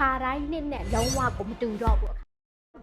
ခါတိုင်းနှစ်နဲ့လုံးဝကိုမတူတော့ဘူး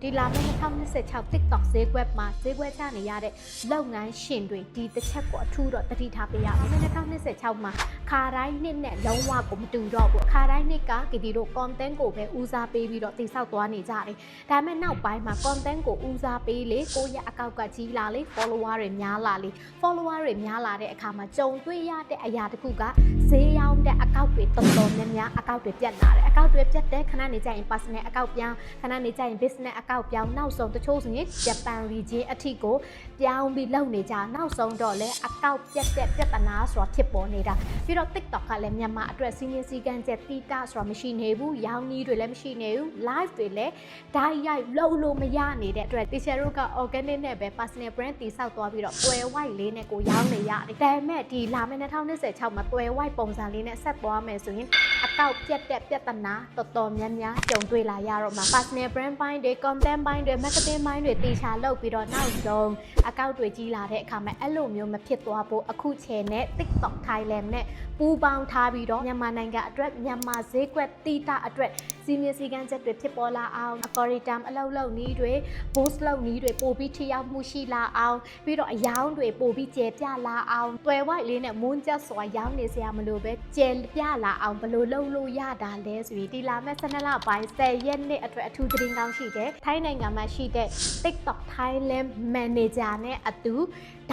ဒီလာမယ့်2026 TikTok ဈေးကွက်မှာဈေးကွက်ချနေရတဲ့လုပ်ငန်းရှင်တွေဒီတစ်ချက်ကိုအထူးတော့တတိထားပေးရအောင်2026မှာခါတိုင်းနှစ်နဲ့လုံးဝကိုမတူတော့ဘူးခါတိုင်းနှစ်ကကီတီတို့ content ကိုပဲဦးစားပေးပြီးတော့တိဆောက်သွားနေကြတယ်ဒါပေမဲ့နောက်ပိုင်းမှာ content ကိုဦးစားပေးလေကိုယ့်ရဲ့အကောက်ကကြီးလာလေ follower တွေများလာလေ follower တွေများလာတဲ့အခါမှာကြုံတွေ့ရတဲ့အရာတစ်ခုကဈေးရောင်းတဲ့အကောက်တွေတော်တော်များများအကောက်တွေပြတ်လာတယ်အကောက်တွေပြတ်တဲ့ခဏနေကြရင် personal အကောက်ပြောင်းခဏနေကြရင် business အကောက်ပြောင်းနောက်ဆုံးတချို့ဆိုရင် Japan region အထိကိုပြောင်းပြီးလုပ်နေကြနောက်ဆုံးတော့လဲအကောက်ပြတ်တဲ့ပြဿနာဆိုတာဖြစ်ပေါ်နေတာပြီးတော့ TikTok ကလည်းမြန်မာအတွက်စီးရင်စီကန်းချက်တီတာဆိုတာမရှိနေဘူးရောင်းနည်းတွေလည်းမရှိနေဘူး live တွေလည်းဓာတ်ရိုက်လုံးလို့မရနေတဲ့အတွက် teacher တို့က organic နဲ့ပဲ personal brand တည်ဆောက်သွားပြီးတော့ပွဲ white လေးနဲ့ကိုရောင်းနေရတယ်ဒါပေမဲ့ဒီလာမယ့်2026မှာပွဲ white ပုံစံလေးနဲ့ဆက်သွားမယ်ဆိုရင်အ ကောက်ပြတ်တဲ့ပြဿနာတော်တော်များများကြုံတွေ့လာရတော့မှာ personal brand ပိုင်းတွေ content ပိုင်းတွေ marketing ပိုင်းတွေတေချာလုပ်ပြီးတော့နောက်ဆုံးအကောက်တွေကြီးလာတဲ့အခါမှာအဲ့လိုမျိုးမဖြစ်သွားဖို့အခုချိန်နဲ့ TikTok Thailand နဲ့ပူးပေါင်းထားပြီးတော့မြန်မာနိုင်ငံအတွက်မြန်မာဈေးကွက်တီတာအတွက် စီမင်းစည်းကမ်းချက်တွေဖြစ်ပေါ်လာအောင် algorithm အလုပ်လုပ်နည်းတွေ boost လုပ်နည်းတွေပို့ပြီးထိရောက်မှုရှိလာအောင်ပြီးတော့အယောင်းတွေပို့ပြီးကျယ်ပြလာအောင်တွယ်ဝိုက်လေးနဲ့မွန်းကျက်စွာရောင်းနေစရာမလိုပဲကျယ်ပြလာအောင်ဘယ်လိုလုပ်လို့ရတာလဲဆိုရင်ဒီလာမဲ့12လပိုင်း10ရက်နေ့အတွက်အထူးသတင်းကောင်းရှိတယ်ထိုင်းနိုင်ငံမှာရှိတဲ့ TikTok Thailand Manager နဲ့အတူ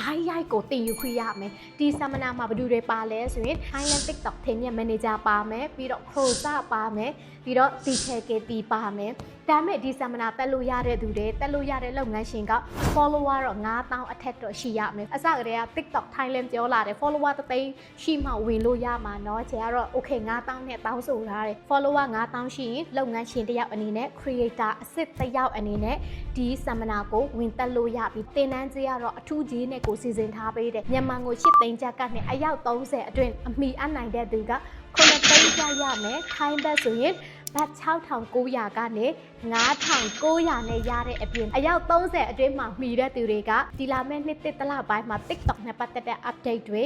ဓာတ်ရိုက်ကိုတင်ယူခွင့်ရမယ်ဒီဆမနာမှာဘယ်သူတွေပါလဲဆိုရင် Thailand TikTok ထင်မြတ် Manager ပါမယ်ပြီးတော့ Croza ပါမယ်ပြီးတော့ DKKT ပါမယ် ဒါပေမဲ့ဒီဆမနာတက်လို့ရတဲ့သူတွေတက်လို့ရတဲ့လုပ်ငန်းရှင်က follower တော့9000အထက်တော့ရှိရမယ်အစကတည်းက TikTok Thailand ပြောလာတယ် follower တသိန်းရှိမှဝင်လို့ရမှာเนาะကျန်ကတော့ okay 9000နဲ့တောင်းဆိုထားတယ် follower 9000ရှိရင်လုပ်ငန်းရှင်တစ်ယောက်အနေနဲ့ creator အစ်စ်တစ်ယောက်အနေနဲ့ဒီဆမနာကိုဝင်တက်လို့ရပြီတင်တန်းကြီးကတော့အထူးကြီးနဲ့ကိုစီစဉ်ထားပေးတယ်မြန်မာငွေ8သိန်းကျပ်ကနေအယောက်30အတွင်းအမိအနိုင်တဲ့သူက9သိန်းကျပ်ရမယ်ခိုင်းဘက်ဆိုရင် ဘတ်6900ကနေ9900နဲ့ရတဲ့အပြင်အယောက်30အတွင်းမှာမှီတဲ့သူတွေကဒီလာမဲ့နှစ်တစ်တလပိုင်းမှာ TikTok နဲ့ပတ်သက်တဲ့ update တွေ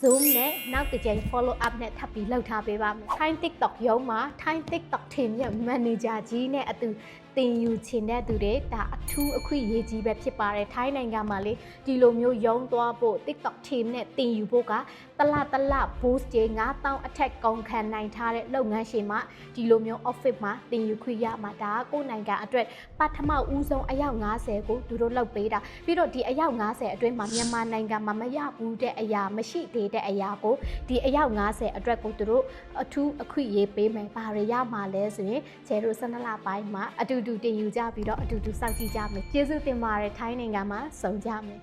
Zoom နဲ့နောက်တစ်ကြိမ် follow up နဲ့ထပ်ပြီးလုပ်ထားပေးပါမယ်။ Thai TikTok ရုံးမှာ Thai TikTok team ရဲ့ manager ကြီးနဲ့အတူတင်ယူချင်တဲ့သူတွေဒါအထူးအခွင့်အရေးကြီးပဲဖြစ်ပါတယ်ထိုင်းနိုင်ငံမှာလေဒီလိုမျိုးရုံးသွားဖို့ TikTok team နဲ့တင်ယူဖို့ကတလတလ boost တွေ9000အထက်ကုန်ခံနိုင်ထားတဲ့လုပ်ငန်းရှင်မှာဒီလိုမျိုး office မှာတင်ယူခွင့်ရမှာဒါကကိုယ့်နိုင်ငံအတွက်ပထမဦးဆုံးအယောက်90ကိုသူတို့လုပ်ပေးတာပြီးတော့ဒီအယောက်90အတွင်းမှာမြန်မာနိုင်ငံမှာမရဘူးတဲ့အရာမရှိသေးတဲ့အရာကိုဒီအယောက်90အတွက်ကိုသူတို့အထူးအခွင့်အရေးပေးမယ်ဘာတွေရမှာလဲဆိုရင်ကျဲတို့12လပိုင်းမှာအတူတူတင်ယူကြပြီးတော့အတူတူစောင့်ကြည့်ကြမယ်ကျေးဇူးတင်ပါတယ်ထိုင်းနိုင်ငံမှာစုံကြမယ်